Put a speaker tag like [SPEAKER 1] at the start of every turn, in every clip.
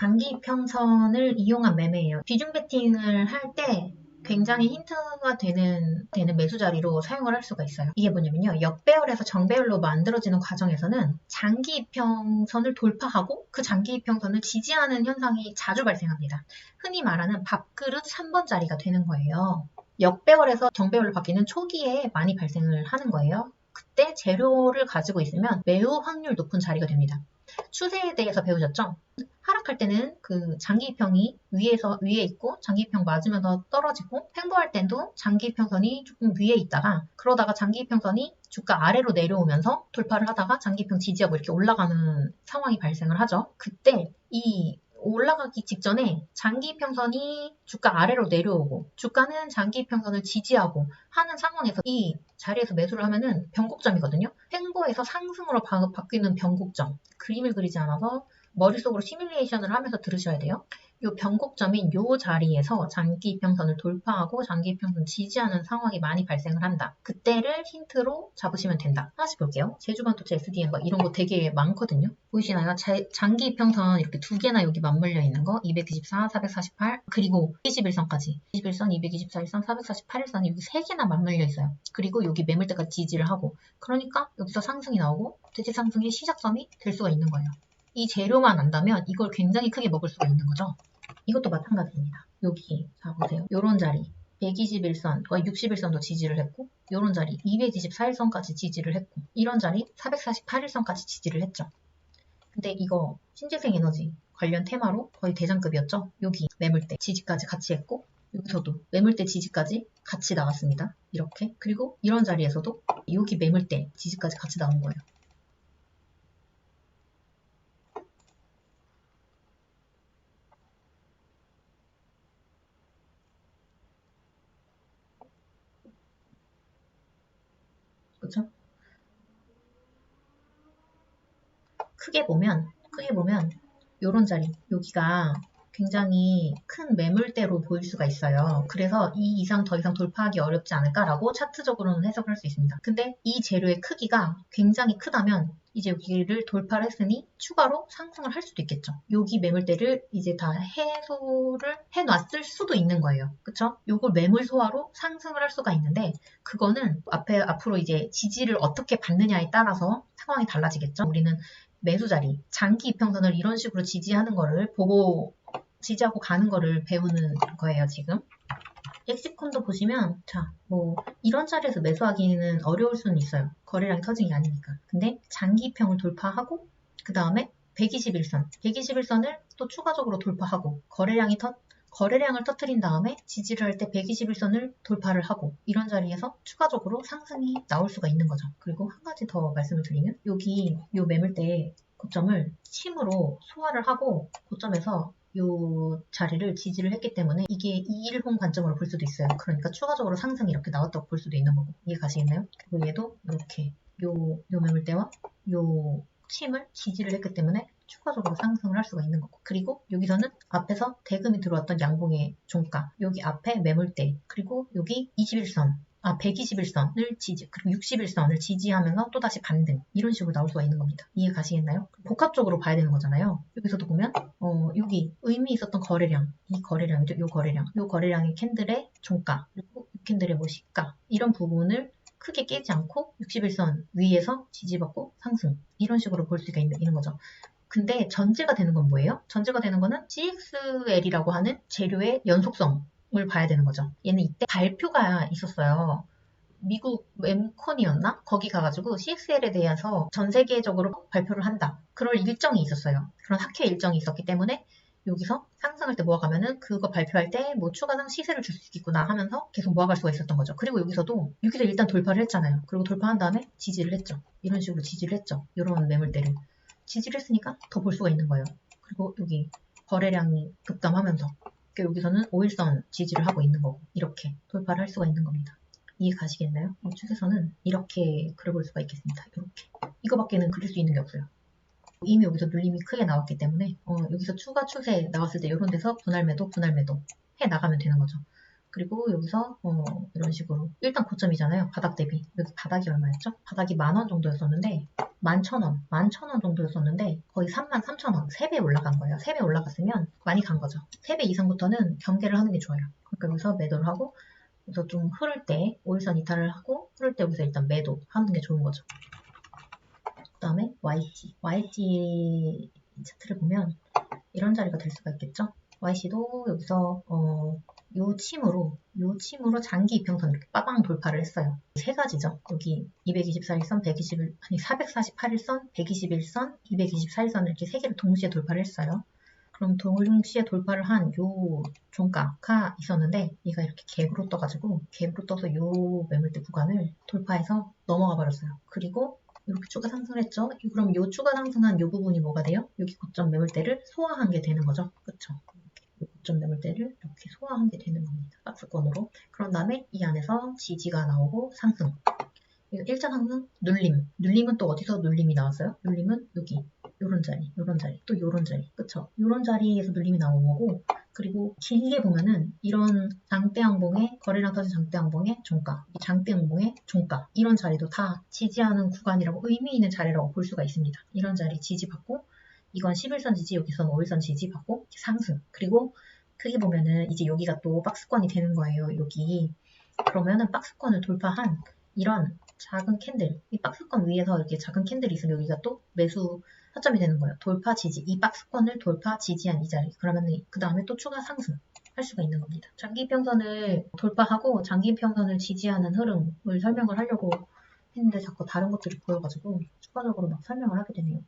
[SPEAKER 1] 장기 평선을 이용한 매매예요. 비중 베팅을 할 때 굉장히 힌트가 되는, 되는 매수 자리로 사용을 할 수가 있어요. 이게 뭐냐면요. 역배열에서 정배열로 만들어지는 과정에서는 장기 이평선을 돌파하고 그 장기 이평선을 지지하는 현상이 자주 발생합니다. 흔히 말하는 밥그릇 3번 자리가 되는 거예요. 역배열에서 정배열로 바뀌는 초기에 많이 발생을 하는 거예요. 그때 재료를 가지고 있으면 매우 확률 높은 자리가 됩니다. 추세에 대해서 배우셨죠? 하락할 때는 그 장기평이 위에서 위에 있고 장기평 맞으면서 떨어지고 횡보할 때도 장기평선이 조금 위에 있다가 그러다가 장기평선이 주가 아래로 내려오면서 돌파를 하다가 장기평 지지하고 이렇게 올라가는 상황이 발생을 하죠. 그때 이 올라가기 직전에 장기 평선이 주가 아래로 내려오고 주가는 장기 평선을 지지하고 하는 상황에서 이 자리에서 매수를 하면은 변곡점이거든요. 횡보에서 상승으로 바, 바뀌는 변곡점. 그림을 그리지 않아서 머릿속으로 시뮬레이션을 하면서 들으셔야 돼요. 이 변곡점인 이 자리에서 장기 이평선을 돌파하고 장기 이평선 지지하는 상황이 많이 발생을 한다. 그때를 힌트로 잡으시면 된다. 하나씩 볼게요. 제주반도체 SDM 막 이런 거 되게 많거든요. 보이시나요? 자, 장기 이평선 이렇게 두 개나 여기 맞물려 있는 거 224, 448 그리고 21선까지 21선, 224일선, 448일선이 여기 세 개나 맞물려 있어요. 그리고 여기 매물대까지 지지를 하고 그러니까 여기서 상승이 나오고 대체 상승의 시작점이 될 수가 있는 거예요. 이 재료만 안다면 이걸 굉장히 크게 먹을 수가 있는 거죠. 이것도 마찬가지입니다. 여기 자 보세요. 요런 자리 121선, 거의 61선도 지지를 했고 요런 자리 224일선까지 지지를 했고 이런 자리 448일선까지 지지를 했죠. 근데 이거 신재생 에너지 관련 테마로 거의 대장급이었죠. 여기 매물대 지지까지 같이 했고 여기서도 매물대 지지까지 같이 나왔습니다. 이렇게 그리고 이런 자리에서도 여기 매물대 지지까지 같이 나온 거예요. 그쵸? 크게 보면, 크게 보면, 요런 자리, 여기가 굉장히 큰 매물대로 보일 수가 있어요. 그래서 이 이상 더 이상 돌파하기 어렵지 않을까라고 차트적으로는 해석을 할수 있습니다. 근데 이 재료의 크기가 굉장히 크다면 이제 여기를 돌파를 했으니 추가로 상승을 할 수도 있겠죠. 여기 매물대를 이제 다 해소를 해놨을 수도 있는 거예요. 그쵸? 요걸 매물 소화로 상승을 할 수가 있는데 그거는 앞에 앞으로 이제 지지를 어떻게 받느냐에 따라서 상황이 달라지겠죠. 우리는 매수 자리, 장기 이평선을 이런 식으로 지지하는 거를 보고 지지하고 가는 거를 배우는 거예요, 지금. 엑시콘도 보시면, 자, 뭐, 이런 자리에서 매수하기는 어려울 수는 있어요. 거래량이 터진 게 아니니까. 근데 장기평을 돌파하고, 그 다음에 121선, 121선을 또 추가적으로 돌파하고, 거래량이 터, 거래량을 터트린 다음에 지지를 할 때 121선을 돌파를 하고 이런 자리에서 추가적으로 상승이 나올 수가 있는 거죠. 그리고 한 가지 더 말씀을 드리면 여기 요 매물대 고점을 침으로 소화를 하고 고점에서 요 자리를 지지를 했기 때문에 이게 2일홍 관점으로 볼 수도 있어요. 그러니까 추가적으로 상승이 이렇게 나왔다고 볼 수도 있는 거고 이해 가시겠나요? 그리고 얘도 이렇게 요, 요 매물대와 요 침을 지지를 했기 때문에 추가적으로 상승을 할 수가 있는 거고 그리고 여기서는 앞에서 대금이 들어왔던 양봉의 종가 여기 앞에 매물대 그리고 여기 21선 아 121선을 지지 그리고 61선을 지지하면서 또다시 반등. 이런 식으로 나올 수가 있는 겁니다. 이해 가시겠나요? 복합적으로 봐야 되는 거잖아요. 여기서도 보면 어 여기 의미 있었던 거래량 이 거래량이죠. 이 거래량. 이 거래량의 캔들의 종가 그리고 이 캔들의 뭐 시가. 이런 부분을 크게 깨지 않고 61선 위에서 지지받고 상승. 이런 식으로 볼 수가 있는, 있는 거죠. 근데 전제가 되는 건 뭐예요? 전제가 되는 거는 CXL이라고 하는 재료의 연속성 을 봐야 되는 거죠. 얘는 이때 발표가 있었어요. 미국 엠콘이었나? 거기 가가지고 CXL에 대해서 전 세계적으로 발표를 한다. 그럴 일정이 있었어요. 그런 학회 일정이 있었기 때문에 여기서 상승할 때 모아가면은 그거 발표할 때 뭐 추가상 시세를 줄 수 있겠구나 하면서 계속 모아갈 수가 있었던 거죠. 그리고 여기서도 여기서 일단 돌파를 했잖아요. 그리고 돌파한 다음에 지지를 했죠. 이런 식으로 지지를 했죠. 이런 매물대를. 지지를 했으니까 더 볼 수가 있는 거예요. 그리고 여기 거래량이 급감하면서 그러니까 여기서는 5일선 지지를 하고 있는 거고 이렇게 돌파를 할 수가 있는 겁니다. 이해 가시겠나요? 이 추세선은 이렇게 그려볼 수가 있겠습니다. 이렇게 이거밖에는 그릴 수 있는 게 없어요. 이미 여기서 눌림이 크게 나왔기 때문에 어, 여기서 추가 추세 나왔을 때 이런 데서 분할 매도, 분할 매도 해 나가면 되는 거죠. 그리고 여기서 어, 이런 식으로 일단 고점이잖아요. 바닥 대비. 여기 바닥이 얼마였죠? 바닥이 만 원 정도였었는데 만 천 원, 만 천원 정도였었는데 거의 3만 3천 원, 3배 올라간 거예요. 3배 올라갔으면 많이 간 거죠. 3배 이상부터는 경계를 하는 게 좋아요. 그러니까 여기서 매도를 하고 그래서 좀 흐를 때 5일선 이탈을 하고 흐를 때 여기서 일단 매도 하는 게 좋은 거죠. 그 다음에 YG. YG 차트를 보면 이런 자리가 될 수가 있겠죠. YC도 여기서 어, 요 침으로 요 침으로 장기 이평선 이렇게 빠방 돌파를 했어요. 세 가지죠. 여기 224일선, 121 아니 448일선, 121선, 224일선을 이렇게 세 개를 동시에 돌파를 했어요. 그럼 동시에 돌파를 한 요 종가가 있었는데 얘가 이렇게 갭으로 떠가지고 갭으로 떠서 요 매물대 구간을 돌파해서 넘어가 버렸어요. 그리고 이렇게 추가 상승했죠. 그럼 요 추가 상승한 요 부분이 뭐가 돼요? 여기 고점 매물대를 소화한 게 되는 거죠. 그쵸? 고 점 매물대를 이렇게 소화한 게 되는 겁니다. 박스권으로. 그런 다음에 이 안에서 지지가 나오고 상승. 이거 1차 상승, 눌림. 눌림은 또 어디서 눌림이 나왔어요? 눌림은 여기, 요런 자리, 요런 자리, 또 요런 자리. 그쵸? 요런 자리에서 눌림이 나온 거고, 그리고 길게 보면은 이런 장대 항봉의 거래량 터진 장대 항봉의 종가, 장대 항봉의 종가 이런 자리도 다 지지하는 구간이라고 의미 있는 자리라고 볼 수가 있습니다. 이런 자리 지지받고 이건 11선 지지, 여기서는 5일선 지지받고 상승. 그리고 크게 보면은 이제 여기가 또 박스권이 되는 거예요. 여기. 그러면은 박스권을 돌파한 이런 작은 캔들, 이 박스권 위에서 이렇게 작은 캔들이 있으면 여기가 또 매수 타점이 되는 거예요. 돌파 지지, 이 박스권을 돌파 지지한 이 자리. 그러면 그 다음에 또 추가 상승 할 수가 있는 겁니다. 장기 평선을 돌파하고 장기 평선을 지지하는 흐름을 설명을 하려고 했는데 자꾸 다른 것들이 보여가지고 추가적으로 막 설명을 하게 되네요.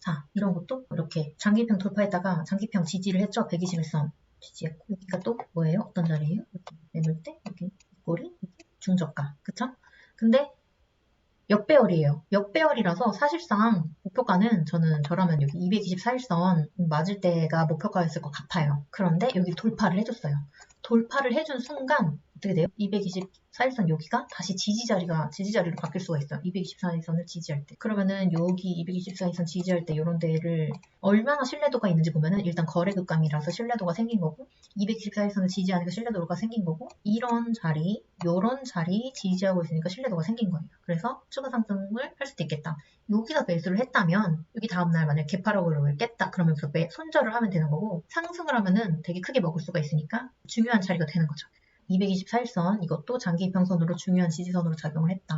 [SPEAKER 1] 자, 이런 것도 이렇게 장기평 돌파했다가 장기평 지지를 했죠. 121선 지지했고 여기가 또 뭐예요? 어떤 자리예요? 이렇게 매물대, 여기 꼬리, 중저가, 그쵸? 근데 역배열이에요. 역배열이라서 사실상 목표가는 저는 저라면 여기 224일선 맞을 때가 목표가였을 것 같아요. 그런데 여기 돌파를 해줬어요. 돌파를 해준 순간 어떻게 돼요? 224일선 여기가 다시 지지 자리가 지지 자리로 바뀔 수가 있어요. 224일선을 지지할 때. 그러면은 여기 224일선 지지할 때 이런 데를 얼마나 신뢰도가 있는지 보면은 일단 거래 급감이라서 신뢰도가 생긴 거고 224일선을 지지하니까 신뢰도가 생긴 거고 이런 자리, 요런 자리 지지하고 있으니까 신뢰도가 생긴 거예요. 그래서 추가 상승을 할 수도 있겠다. 여기서 매수를 했다면 여기 다음날 만약 개파락을 깼다 그러면서 매, 손절을 하면 되는 거고 상승을 하면은 되게 크게 먹을 수가 있으니까 중요한 자리가 되는 거죠. 224일선 이것도 장기 이평선으로 중요한 지지선으로 작용을 했다.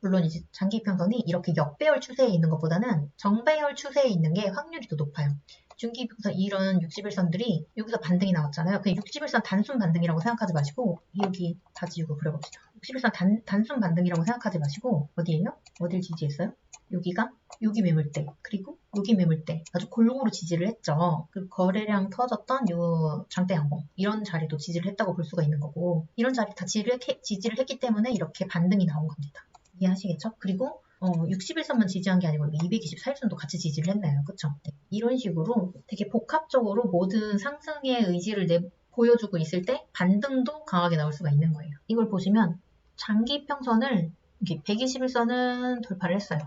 [SPEAKER 1] 물론 이제 장기 이평선이 이렇게 역배열 추세에 있는 것보다는 정배열 추세에 있는 게 확률이 더 높아요. 중기 이평선 이런 60일선들이 여기서 반등이 나왔잖아요. 그냥 60일선 단순 반등이라고 생각하지 마시고 여기 다 지우고 그려봅시다. 60일선 단, 단순 반등이라고 생각하지 마시고 어디에요? 어딜 지지했어요? 여기가 여기 매물대 그리고 여기 매물대 아주 골고루 지지를 했죠. 그 거래량 터졌던 요 장대 양봉 이런 자리도 지지를 했다고 볼 수가 있는 거고 이런 자리 다 지지를, 지지를 했기 때문에 이렇게 반등이 나온 겁니다. 이해하시겠죠? 그리고 어, 60일선만 지지한 게 아니고 224일선도 같이 지지를 했나요? 그쵸? 네. 이런 식으로 되게 복합적으로 모든 상승의 의지를 내, 보여주고 있을 때 반등도 강하게 나올 수가 있는 거예요. 이걸 보시면 장기 평선을 121선은 돌파를 했어요.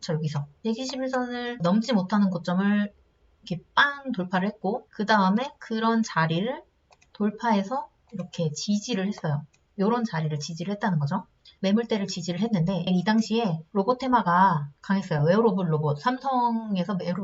[SPEAKER 1] 저 여기서 121선을 넘지 못하는 고점을 이렇게 빵 돌파를 했고 그 다음에 그런 자리를 돌파해서 이렇게 지지를 했어요. 이런 자리를 지지를 했다는 거죠. 매물대를 지지를 했는데 이 당시에 로봇 테마가 강했어요. 웨어로봇 로봇 삼성에서 웨어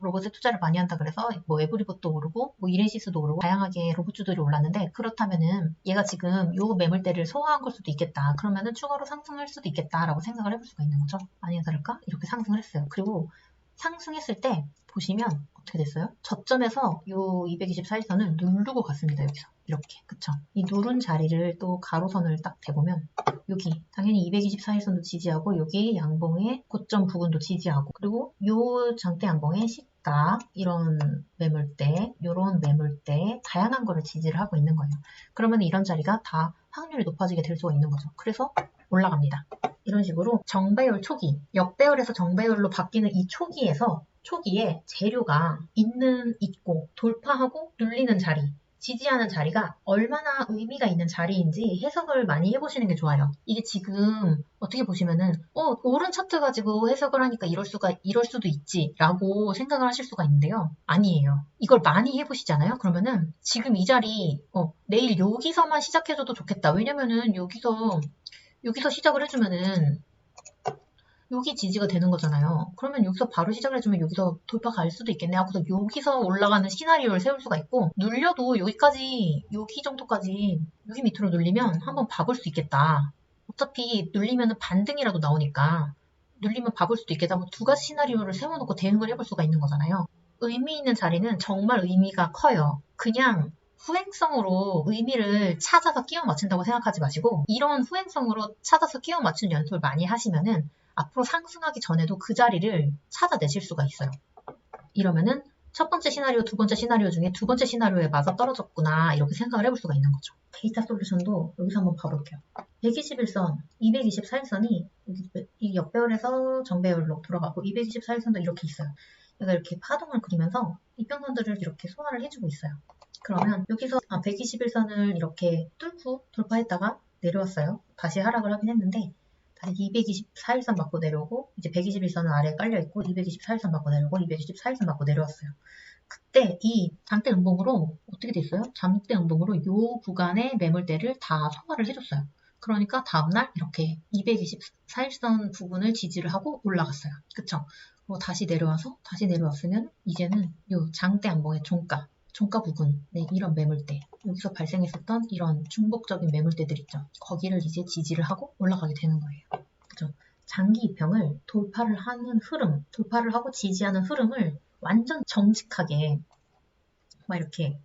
[SPEAKER 1] 로봇에 투자를 많이 한다 그래서 뭐 에브리봇도 오르고 뭐 이렌시스도 오르고 다양하게 로봇주들이 올랐는데 그렇다면은 얘가 지금 요 매물대를 소화한 걸 수도 있겠다. 그러면은 추가로 상승할 수도 있겠다라고 생각을 해볼 수가 있는 거죠. 아니야 다를까? 이렇게 상승을 했어요. 그리고 상승했을 때 보시면 어떻게 됐어요? 저점에서 요 224일선을 누르고 갔습니다. 여기서. 이렇게. 그쵸? 이 누른 자리를 또 가로선을 딱 대보면 여기 당연히 224일선도 지지하고 여기 양봉의 고점 부분도 지지하고 그리고 요 장대 양봉의 시가 이런 매물대 요런 매물대 다양한 거를 지지를 하고 있는 거예요. 그러면 이런 자리가 다 확률이 높아지게 될 수가 있는 거죠. 그래서 올라갑니다. 이런 식으로 정배열 초기, 역배열에서 정배열로 바뀌는 이 초기에서 초기에 재료가 있는, 있고, 돌파하고 눌리는 자리, 지지하는 자리가 얼마나 의미가 있는 자리인지 해석을 많이 해보시는 게 좋아요. 이게 지금 어떻게 보시면은 어 오른 차트 가지고 해석을 하니까 이럴 수가 이럴 수도 있지라고 생각을 하실 수가 있는데요. 아니에요. 이걸 많이 해보시잖아요. 그러면은 지금 이 자리 어 내일 여기서만 시작해줘도 좋겠다. 왜냐면은 여기서 여기서 시작을 해주면은 여기 지지가 되는 거잖아요. 그러면 여기서 바로 시작을 해주면 여기서 돌파 갈 수도 있겠네 하고서 여기서 올라가는 시나리오를 세울 수가 있고 눌려도 여기까지 여기 정도까지 여기 밑으로 눌리면 한번 봐볼 수 있겠다. 어차피 눌리면 반등이라도 나오니까 눌리면 봐볼 수도 있겠다. 뭐두 가지 시나리오를 세워놓고 대응을 해볼 수가 있는 거잖아요. 의미 있는 자리는 정말 의미가 커요. 그냥 후행성으로 의미를 찾아서 끼워 맞춘다고 생각하지 마시고 이런 후행성으로 찾아서 끼워 맞춘 연습을 많이 하시면은 앞으로 상승하기 전에도 그 자리를 찾아내실 수가 있어요. 이러면은 첫 번째 시나리오, 두 번째 시나리오 중에 두 번째 시나리오에 맞아 떨어졌구나 이렇게 생각을 해볼 수가 있는 거죠. 데이터 솔루션도 여기서 한번 봐볼게요. 121선, 224일선이 이 역배열에서 정배열로 돌아가고 224일선도 이렇게 있어요. 얘가 이렇게 파동을 그리면서 이평선들을 이렇게 소화를 해주고 있어요. 그러면 여기서 아, 121선을 이렇게 뚫고 돌파했다가 내려왔어요. 다시 하락을 하긴 했는데 다시 224일선 맞고 내려오고 이제 121선은 아래에 깔려 있고 224일선 맞고 내려오고 224일선 맞고 내려왔어요. 그때 이 장대 음봉으로 어떻게 됐어요? 장대 음봉으로 이 구간의 매물대를 다 소화를 해줬어요. 그러니까 다음날 이렇게 224일선 부분을 지지를 하고 올라갔어요. 그쵸? 그리고 다시 내려와서 다시 내려왔으면 이제는 이 장대 안봉의 종가 종가 부분, 네, 이런 매물대, 여기서 발생했었던 이런 중복적인 매물대들 있죠. 거기를 이제 지지를 하고 올라가게 되는 거예요. 그죠? 장기 입형을 돌파를 하는 흐름, 돌파를 하고 지지하는 흐름을 완전 정직하게 막 이렇게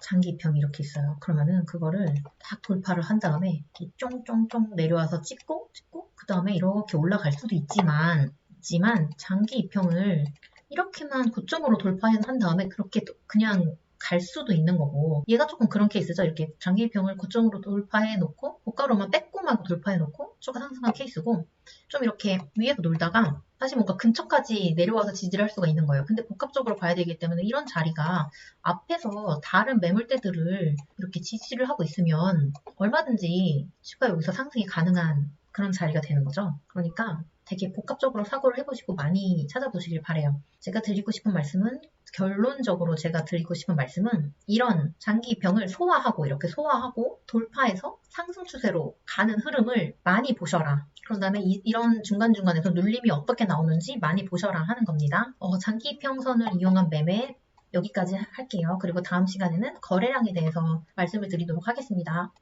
[SPEAKER 1] 장기 입형이 이렇게 있어요. 그러면은 그거를 딱 돌파를 한 다음에 이렇게 쫑쫑쫑 내려와서 찍고 찍고 그 다음에 이렇게 올라갈 수도 있지만 있지만 장기 입형을 이렇게만 고점으로 돌파한 다음에 그렇게 그냥 갈 수도 있는 거고 얘가 조금 그런 케이스죠. 이렇게 장기평을 고점으로 돌파해 놓고 고가로만 빼고만 돌파해 놓고 추가 상승한 케이스고 좀 이렇게 위에서 놀다가 사실 뭔가 근처까지 내려와서 지지를 할 수가 있는 거예요. 근데 복합적으로 봐야 되기 때문에 이런 자리가 앞에서 다른 매물대들을 이렇게 지지를 하고 있으면 얼마든지 추가 여기서 상승이 가능한 그런 자리가 되는 거죠. 그러니까 되게 복합적으로 사고를 해보시고 많이 찾아보시길 바래요. 제가 드리고 싶은 말씀은 결론적으로 제가 드리고 싶은 말씀은 이런 장기 병을 소화하고 이렇게 소화하고 돌파해서 상승 추세로 가는 흐름을 많이 보셔라. 그런 다음에 이, 런 중간중간에서 눌림이 어떻게 나오는지 많이 보셔라 하는 겁니다. 어, 장기 평선을 이용한 매매 여기까지 할게요. 그리고 다음 시간에는 거래량에 대해서 말씀을 드리도록 하겠습니다.